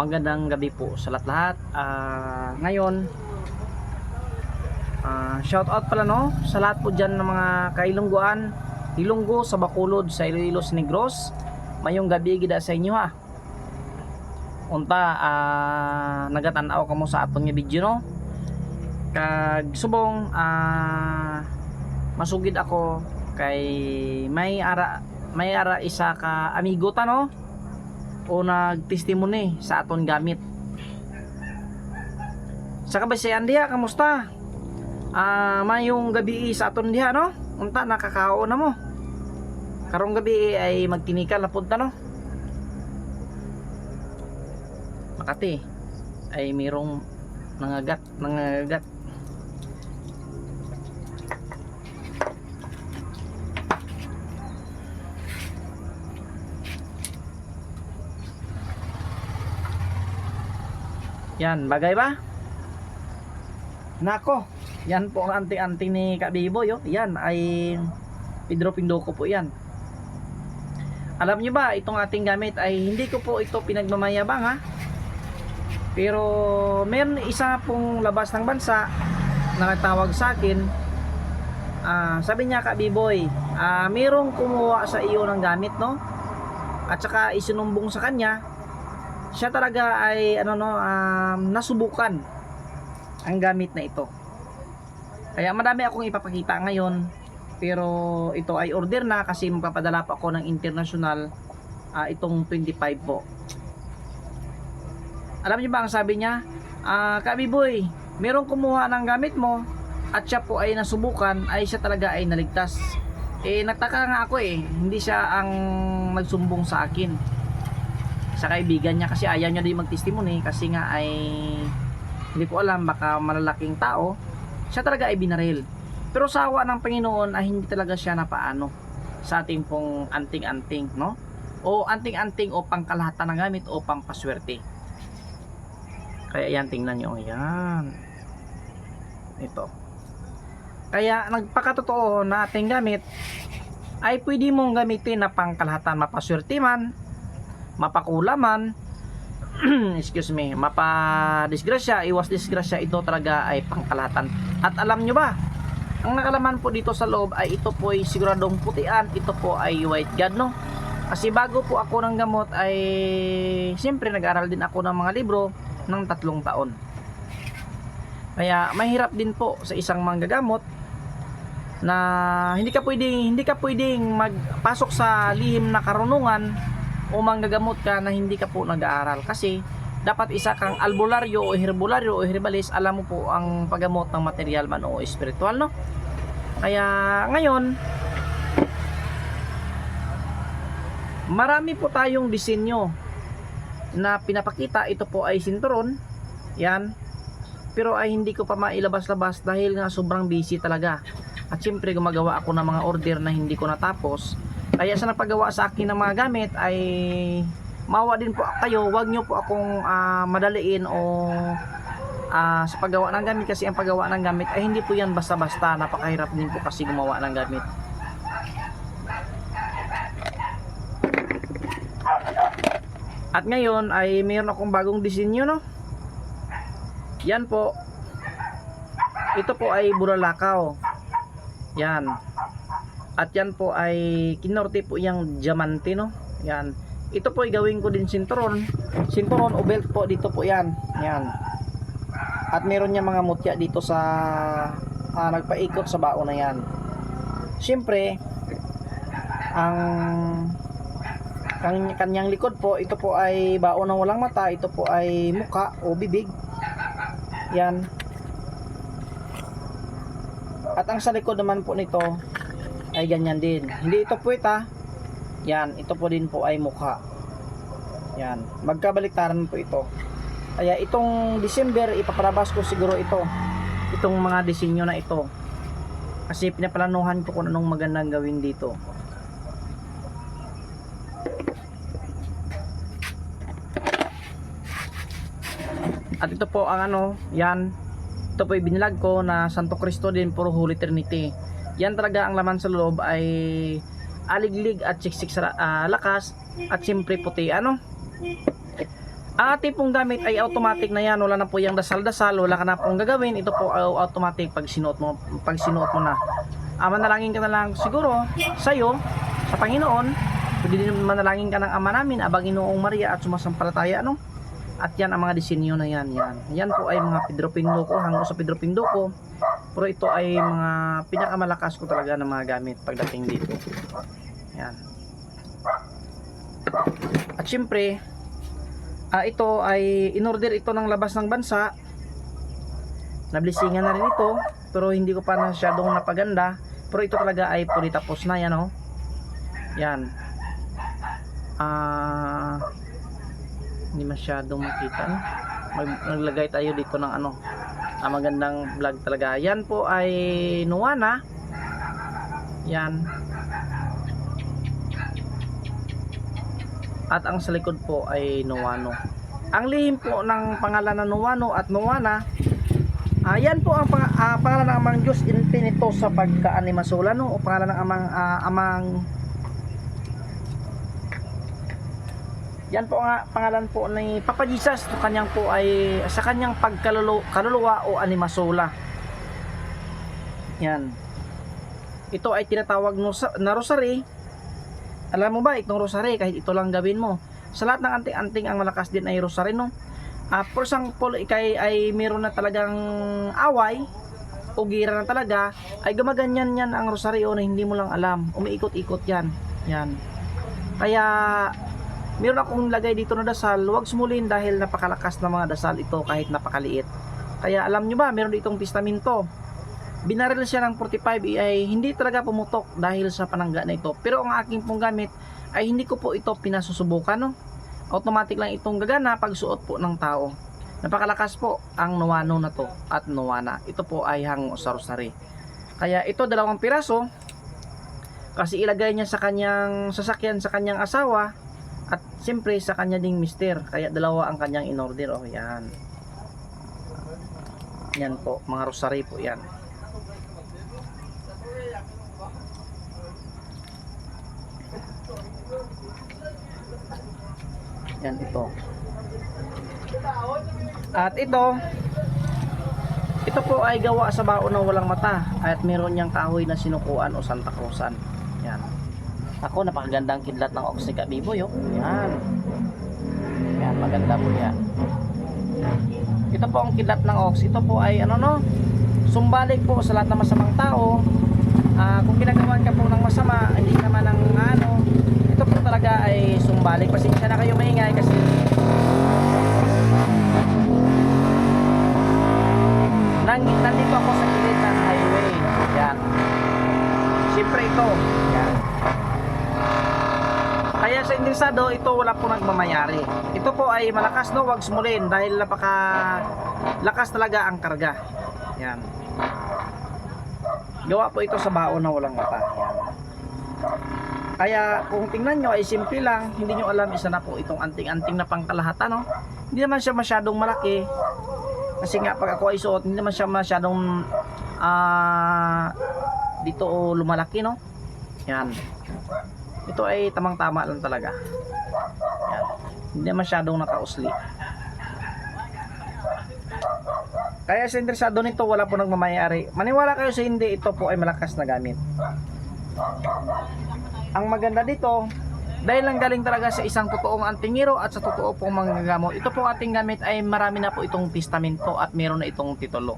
magandang gabi po sa lahat-lahat. Ah, ngayon, ah, shout out pala no sa lahat po dyan ng mga kailungguan, Ilonggo sa Bacolod, sa Iloilos Negros. Mayong gabi gida sa inyo ha. Unta, ah, nagatanaw ka mo sa aton nga video no. Kag subong, ah, masugid ako kay may ara may ara isa ka amigo ta no o nagtestimony sa aton gamit. Sa kabasayan diha kamusta? Ah mayong gabi sa aton diha no? Unta nakakao na mo. Karong gabi ay magtinikal na punta no? Makati ay mayroong nangagat nangagat Yan, bagay ba? Nako, yan po ang anting-anting ni Kabibo yo. Yan ay Pedro Pindoco po yan. Alam niyo ba, itong ating gamit ay hindi ko po ito pinagmamayabang ha. Pero meron isa pong labas ng bansa na nagtawag sa akin. Ah, sabi niya Kabiboy, ah merong kumuha sa iyo ng gamit no? At saka isinumbong sa kanya siya talaga ay ano no um, nasubukan ang gamit na ito. Kaya madami akong ipapakita ngayon pero ito ay order na kasi magpapadala pa ako ng international ah, itong 25 po. Alam niyo ba ang sabi niya? Ah Kabi boy merong kumuha ng gamit mo at siya po ay nasubukan ay siya talaga ay naligtas. Eh nagtaka nga ako eh hindi siya ang nagsumbong sa akin sa kaibigan niya kasi ayaw niya din magtestimony kasi nga ay hindi ko alam baka malalaking tao. Siya talaga ay binaril. Pero sa awa ng Panginoon ay hindi talaga siya napaano sa ating pong anting-anting no? O anting-anting o pangkalahatan ng gamit o pangpaswerte. Kaya yan tingnan nyo yan. Ito. Kaya nagpakatotoo na ating gamit ay pwede mong gamitin na pangkalahatan mapaswerte man mapakulaman. Excuse me mapa disgrasya iwas disgrasya ito talaga ay pangkalahatan at alam nyo ba ang nakalaman po dito sa loob ay ito po ay siguradong putian ito po ay white god no? Kasi bago po ako ng gamot ay siyempre nag-aral din ako ng mga libro ng tatlong taon. Kaya mahirap din po sa isang manggagamot na hindi ka pwedeng hindi ka pwedeng magpasok sa lihim na karunungan o manggagamot ka na hindi ka po nag-aaral. Kasi dapat isa kang albularyo o herbularyo o herbalist alam mo po ang paggamot ng material man o spiritual no? Kaya ngayon marami po tayong disenyo na pinapakita. Ito po ay sinturon. Yan. Pero ay hindi ko pa mailabas-labas dahil nga sobrang busy talaga. At syempre gumagawa ako ng mga order na hindi ko natapos kaya sa nagpagawa sa akin ng mga gamit ay mawa din po kayo. Wag nyo po akong ah, madaliin o ah, sa paggawa ng gamit kasi ang paggawa ng gamit ay hindi po yan basta-basta. Napakahirap din po kasi gumawa ng gamit. At ngayon ay mayroon akong bagong disenyo no? Yan po. Ito po ay buralakaw. Yan at yan po ay kinorte po yung diamante no? Yan. Ito po ay gawin ko din sinturon. Sinturon o belt po dito po yan. Yan. At meron niya mga mutya dito sa ah, nagpaikot sa baon na yan. Syempre ang kanyang, kanyang likod po ito po ay baon ng walang mata ito po ay muka o bibig. Yan. At ang sa likod naman po nito ay ganyan din. Hindi ito puwit ha yan ito po din po ay mukha. Yan magkabaliktaran po ito. Kaya itong December ipaparabas ko siguro ito. Itong mga disenyo na ito. Kasi pinaplanuhan ko kung anong magandang gawin dito. At ito po ang ano yan. Ito po binilag ko na Santo Cristo din puro Holy Trinity yan talaga ang laman sa loob ay aliglig at siksik sa ah, lakas at siyempre puti ano Ang ating pong gamit ay automatic na yan. Wala na po yung dasal-dasal. Wala ka na pong gagawin. Ito po ay automatic pag sinuot mo, pag sinuot mo na. Ah, manalangin ka na lang siguro sa'yo, sa Panginoon. Pwede din manalangin ka ng Ama namin, Abang Inoong Maria at sumasampalataya, ano? At yan ang mga disenyo na yan, yan. Yan po ay mga Pedro Pinduko, hanggang sa Pedro Pinduko. Pero ito ay mga pinakamalakas ko talaga na mga gamit pagdating dito. Yan. At syempre, ah, ito ay inorder ito ng labas ng bansa. Nablisingan na rin ito, pero hindi ko pa masyadong napaganda. Pero ito talaga ay puli tapos na yan, oh. Yan. Ah, hindi masyadong makita. no? Mag, naglagay tayo dito ng ano, ah, magandang vlog talaga. Yan po ay Nuwana. Yan. At ang sa likod po ay Nuwano. Ang lihim po ng pangalan na Nuwano at Nuwana Ayan po ang pang, ah, pangalan ng amang Diyos Infinito sa pagkaanimasula no o pangalan ng amang ah, amang Yan po nga pangalan po ni Papa Jesus kanyang po ay sa kanyang pagkaluluwa kaluluwa o animasula. Yan. Ito ay tinatawag na rosary. Alam mo ba itong rosary kahit ito lang gawin mo. Sa lahat ng anting-anting ang malakas din ay rosary no. Ah, for example, ikay ay meron na talagang away o gira na talaga, ay gumaganyan yan ang rosaryo na hindi mo lang alam. Umiikot-ikot yan. Yan. Kaya, meron akong lagay dito na dasal, huwag sumulin dahil napakalakas na mga dasal ito kahit napakaliit. Kaya alam nyo ba, meron ditong testamento. Binaril siya ng 45 ay hindi talaga pumutok dahil sa panangga na ito. Pero ang aking pong gamit ay hindi ko po ito pinasusubukan. No? automatic lang itong gagana pag suot po ng tao. Napakalakas po ang nuwano na to at nuwana. Ito po ay hango sa rosary. Kaya ito dalawang piraso kasi ilagay niya sa kanyang sasakyan sa kanyang asawa at siyempre sa kanya ding mister. Kaya dalawa ang kanyang in-order. Oh, yan. Yan po, mga rosary po yan. Yan ito. At ito, ito po ay gawa sa baon ng walang mata at meron niyang kahoy na sinukuan o Santa Cruzan. Yan. Ako, napakagandang kidlat ng Oxyca Biboy. Oh. Yan. Yan, maganda po yan. Ito po ang kidlat ng Ox. Ito po ay ano no, sumbalik po sa lahat ng masamang tao. Ah, kung ginagawan ka po ng masama, hindi naman ng ano, ito po talaga ay sumbalik. Pasensya na kayo maingay kasi nang, nandito ako sa gilid ng highway. Yan. Siyempre ito. Yan. Kaya sa interesado, ito wala po nagmamayari. Ito po ay malakas no, wag sumulin dahil napaka lakas talaga ang karga. Yan. Gawa po ito sa baon na walang mata. Yan. Kaya kung tingnan nyo ay simple lang, hindi nyo alam isa na po itong anting-anting na pangkalahatan. No? Hindi naman siya masyadong malaki. Kasi nga pag ako ay suot, hindi naman siya masyadong ah dito lumalaki no. Yan. Ito ay tamang-tama lang talaga. Yan. Hindi masyadong nakausli. Kaya sa interesado nito, wala po nagmamayari. Maniwala kayo sa hindi, ito po ay malakas na gamit. Ang maganda dito, dahil lang galing talaga sa isang totoong antingiro at sa totoo pong manggagamo, ito po ating gamit ay marami na po itong testamento at meron na itong titulo.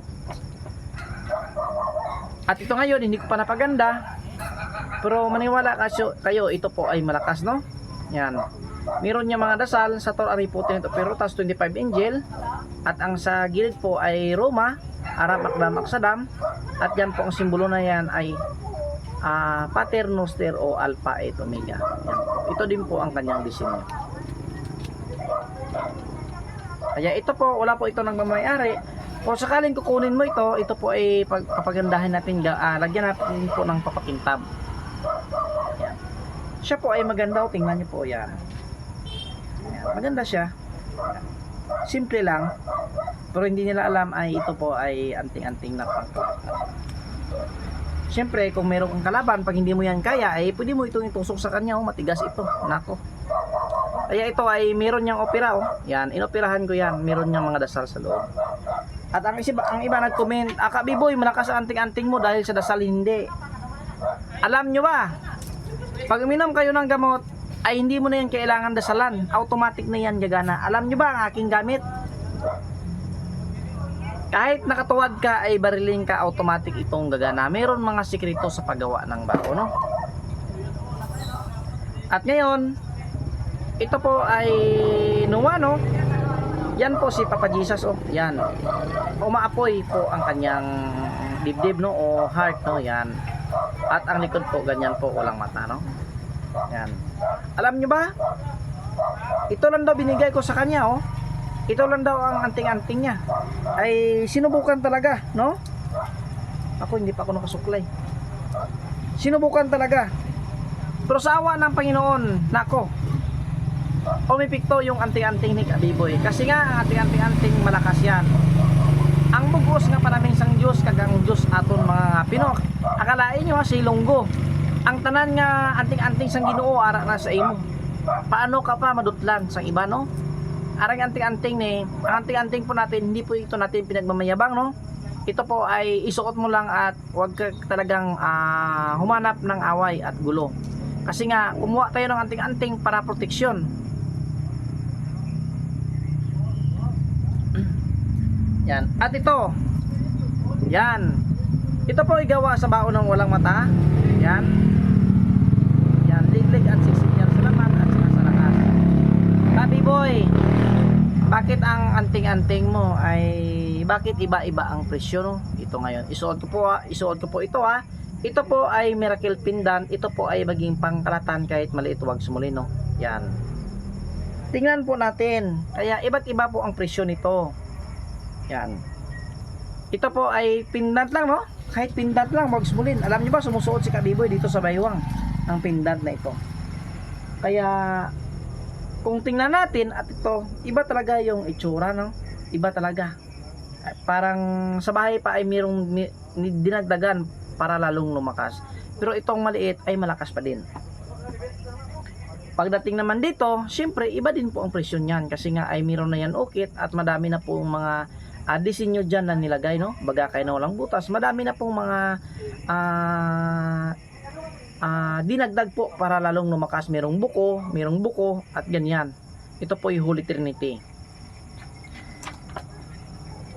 At ito ngayon, hindi ko pa napaganda, pero maniwala kayo, kayo ito po ay malakas, no? Yan. Meron niya mga dasal sa Tor Ariputin ito, pero tas 25 angel, at ang sa gilid po ay Roma, Aram Akdam Aksadam, at yan po ang simbolo na yan ay ah, Pater o Alpha et Omega. Yan. Ito din po ang kanyang disenyo. Kaya ito po, wala po ito nang mamayari. Kung sakaling kukunin mo ito, ito po ay pagpapagandahin natin, ga- ah, lagyan natin po ng papakintab. Siya po ay maganda, o tingnan niyo po yan. Maganda siya. Simple lang. Pero hindi nila alam ay ito po ay anting-anting na pangkalahatan. Siyempre, kung meron kang kalaban, pag hindi mo yan kaya, ay pwede mo itong itusok sa kanya, oh, matigas ito. Nako. Kaya ito ay meron niyang opera oh. Yan, inoperahan ko yan. Meron niyang mga dasal sa loob. At ang isa ang iba nag-comment, "Ah, Kabiboy, malakas ang anting-anting mo dahil sa dasal hindi." Alam nyo ba? Pag uminom kayo ng gamot, ay hindi mo na yan kailangan dasalan. Automatic na yan gagana. Alam nyo ba ang aking gamit? Kahit nakatuwad ka ay bariling ka, automatic itong gagana. Meron mga sikreto sa paggawa ng bao, no? At ngayon, ito po ay nuwa, no? Yan po si Papa Jesus, oh. Yan. Umaapoy po ang kanyang dibdib, no? O heart, no? Yan. At ang likod po, ganyan po, walang mata, no? Yan. Alam nyo ba? Ito lang daw binigay ko sa kanya, oh. Ito lang daw ang anting-anting niya. Ay sinubukan talaga, no? Ako hindi pa ako nakasuklay. Sinubukan talaga. Pero sa awa ng Panginoon, nako, umipikto yung anting-anting ni Kabiboy. Kasi nga, ang anting-anting malakas yan. Ang bugos nga panaming sang Diyos, kagang Diyos aton mga Pinok. Akalain nyo ha, si Lunggo. Ang tanan nga anting-anting sang ginoo, ara na sa imo. Paano ka pa madutlan sa iba, no? Arang anting-anting ni, ang anting-anting po natin, hindi po ito natin pinagmamayabang, no? Ito po ay isuot mo lang at huwag ka talagang ah, humanap ng away at gulo. Kasi nga, kumuha tayo ng anting-anting para proteksyon. Yan. At ito. Yan. Ito po ay gawa sa baon ng walang mata. Yan. Yan. Liglig at siksinyal sa laman at saka sa lakas. Tabi boy. Bakit ang anting-anting mo ay bakit iba-iba ang presyo no? Ito ngayon. Isuot ko po ha. Isuot ko po ito ha. Ito po ay miracle pendant. Ito po ay maging pangkalatan kahit maliit wag sumuli no. Yan. Tingnan po natin. Kaya iba't iba po ang presyo nito. Yan. Ito po ay pendant lang, no? Kahit pendant lang, sumulin. Alam niyo ba, sumusuot si Kabiboy dito sa baywang ng pendant na ito. Kaya, kung tingnan natin, at ito, iba talaga yung itsura, no? Iba talaga. Parang sa bahay pa ay mayroong ni- dinagdagan para lalong lumakas. Pero itong maliit ay malakas pa din. Pagdating naman dito, syempre iba din po ang presyo niyan kasi nga ay meron na yan ukit at madami na pong mga uh, disenyo dyan na nilagay no? Baga kayo na walang butas. Madami na pong mga ah ah, dinagdag po para lalong lumakas. Merong buko merong buko at ganyan. Ito po yung Holy Trinity.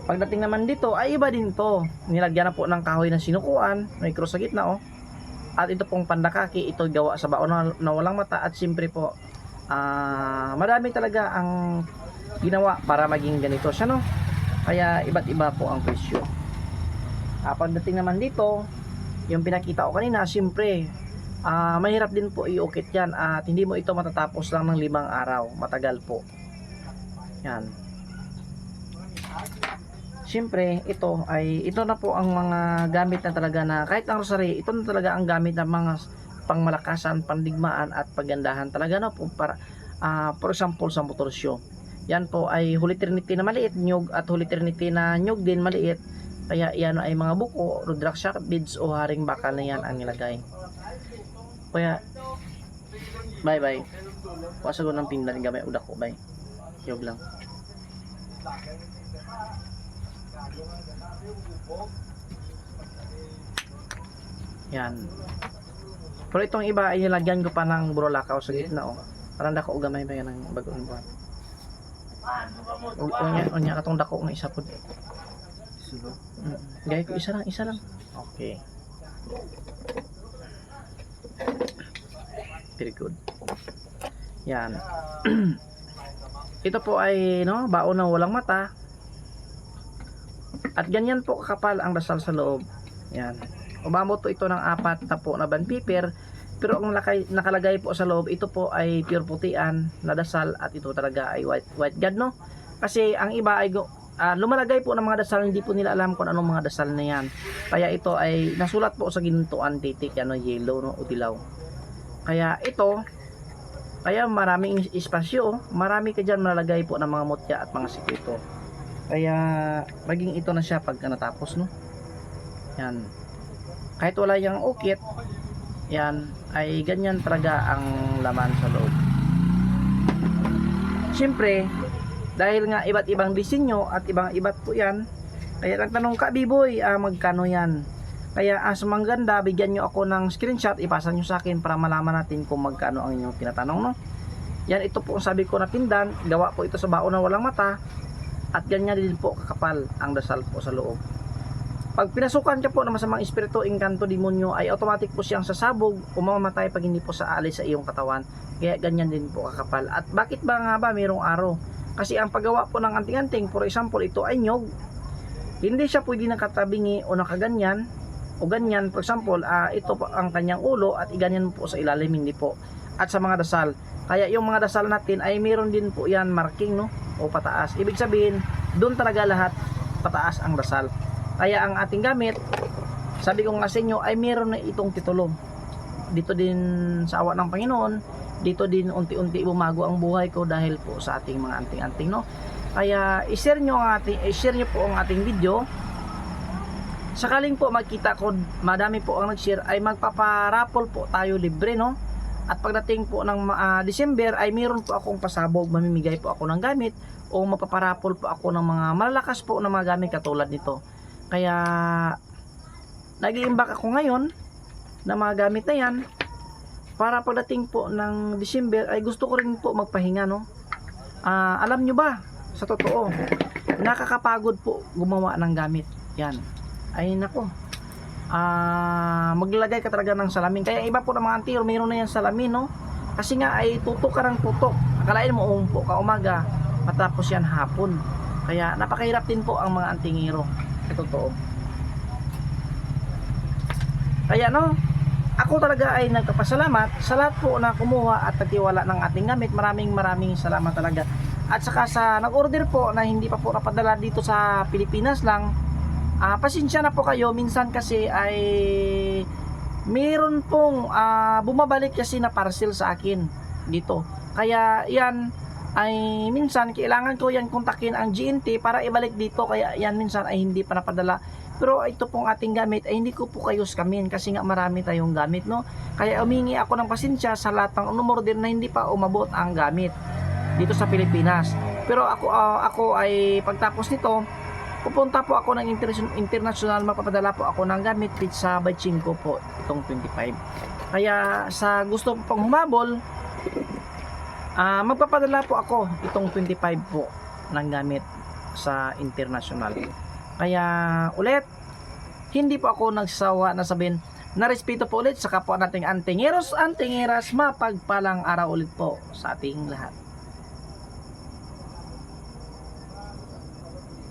Pagdating naman dito ay iba din to. Nilagyan na po ng kahoy ng sinukuan. May cross sa gitna oh. At ito pong pandakaki ito gawa sa baon na, na walang mata. At siyempre po ah marami talaga ang ginawa para maging ganito siya no kaya iba't iba po ang presyo. Ah, pagdating naman dito yung pinakita ko kanina siyempre ah, mahirap din po iukit yan at hindi mo ito matatapos lang ng limang araw. Matagal po. Yan. Siyempre, ito ay ito na po ang mga gamit na talaga na kahit ang rosary, ito na talaga ang gamit ng mga pangmalakasan, pandigmaan at pagandahan talaga na po para ah, for example sa motor show. Yan po ay Holy Trinity na maliit, nyug at Holy Trinity na nyug din maliit. Kaya yan ay mga buko, rudraksha beads o haring bakal na yan ang nilagay. Kaya bye bye. Pasago ng pindan gamay udak ko bye. Yog lang. Yan. Pero itong iba ay nilagyan ko pa ng burolakaw sa gitna oh. Parang dako gamay ba yan ng bagong buwan. O, unya, unya katong dako nga isa pod. Mm. Gaya ko isa lang, isa lang. Okay. Very good. Yan. Ito po ay no, baon ng walang mata. At ganyan po kakapal ang dasal sa loob. Yan. Umabot po ito ng apat na po na band paper. Pero ang lakay, nakalagay po sa loob, ito po ay pure putian na dasal at ito talaga ay white, white god, no? Kasi ang iba ay ah, lumalagay po ng mga dasal, hindi po nila alam kung anong mga dasal na yan. Kaya ito ay nasulat po sa ginuntuan titik, ano, yellow, no, o dilaw. Kaya ito, kaya maraming espasyo, marami ka dyan malalagay po ng mga mutya at mga sikreto. Kaya maging ito na siya pagka natapos, no? Yan. Kahit wala yung ukit, yan, ay ganyan talaga ang laman sa loob. Siyempre, dahil nga iba't ibang disenyo at ibang iba't po yan, kaya nagtanong ka, B-boy, ah, magkano yan? Kaya as mangganda, bigyan nyo ako ng screenshot, ipasa nyo sa akin para malaman natin kung magkano ang inyong tinatanong, no? Yan, ito po ang sabi ko na pindan, gawa po ito sa baon na walang mata, at ganyan din po kakapal ang dasal po sa loob. Pag pinasukan siya po ng masamang espiritu, engkanto, demonyo, ay automatic po siyang sasabog o mamamatay pag hindi po sa alis sa iyong katawan. Kaya ganyan din po kakapal. At bakit ba nga ba mayroong araw? Kasi ang paggawa po ng anting-anting, for example, ito ay nyog, hindi siya pwede nakatabingi o nakaganyan o ganyan. For example, ah, ito po ang kanyang ulo at iganyan po sa ilalim, hindi po. At sa mga dasal. Kaya yung mga dasal natin ay meron din po yan marking no o pataas. Ibig sabihin, doon talaga lahat pataas ang dasal. Kaya ang ating gamit, sabi ko nga sa inyo, ay meron na itong titulo. Dito din sa awa ng Panginoon, dito din unti-unti bumago ang buhay ko dahil po sa ating mga anting-anting, no? Kaya i-share nyo ang ating, i-share nyo po ang ating video. Sakaling po magkita ko, madami po ang nag-share, ay magpaparapol po tayo libre, no? At pagdating po ng ah, December ay meron po akong pasabog, mamimigay po ako ng gamit o mapaparapol po ako ng mga malalakas po na mga gamit katulad nito. Kaya nag-iimbak ako ngayon na mga gamit na yan para pagdating po ng December ay gusto ko rin po magpahinga no. Ah, alam nyo ba sa totoo nakakapagod po gumawa ng gamit. Yan. Ay nako. Ah, maglalagay ka talaga ng salamin. Kaya iba po ng mga antiro, mayroon na yan salamin no. Kasi nga ay tutok ka ng tutok. Akalain mo umpo ka umaga matapos yan hapon. Kaya napakahirap din po ang mga antingero. Sa totoo. Kaya no, ako talaga ay nagpapasalamat sa lahat po na kumuha at nagtiwala ng ating gamit. Maraming maraming salamat talaga. At saka sa nag-order po na hindi pa po napadala dito sa Pilipinas lang, ah pasensya na po kayo. Minsan kasi ay meron pong ah, bumabalik kasi na parcel sa akin dito. Kaya yan ay minsan kailangan ko yan kontakin ang GNT para ibalik dito. Kaya yan minsan ay hindi pa napadala. Pero ito pong ating gamit ay hindi ko po kayo skamin kasi nga marami tayong gamit no. Kaya umingi ako ng pasensya sa lahat ng umorder na hindi pa umabot ang gamit dito sa Pilipinas. Pero ako ah, ako ay pagtapos nito pupunta po ako ng inter- international magpapadala po ako ng gamit pizza by 5 po itong 25. Kaya sa gusto po pang humabol ah magpapadala po ako itong 25 po ng gamit sa international. Kaya ulit, hindi po ako nagsawa na sabihin na respeto po ulit sa kapwa nating antingeros, antingeras, mapagpalang araw ulit po sa ating lahat.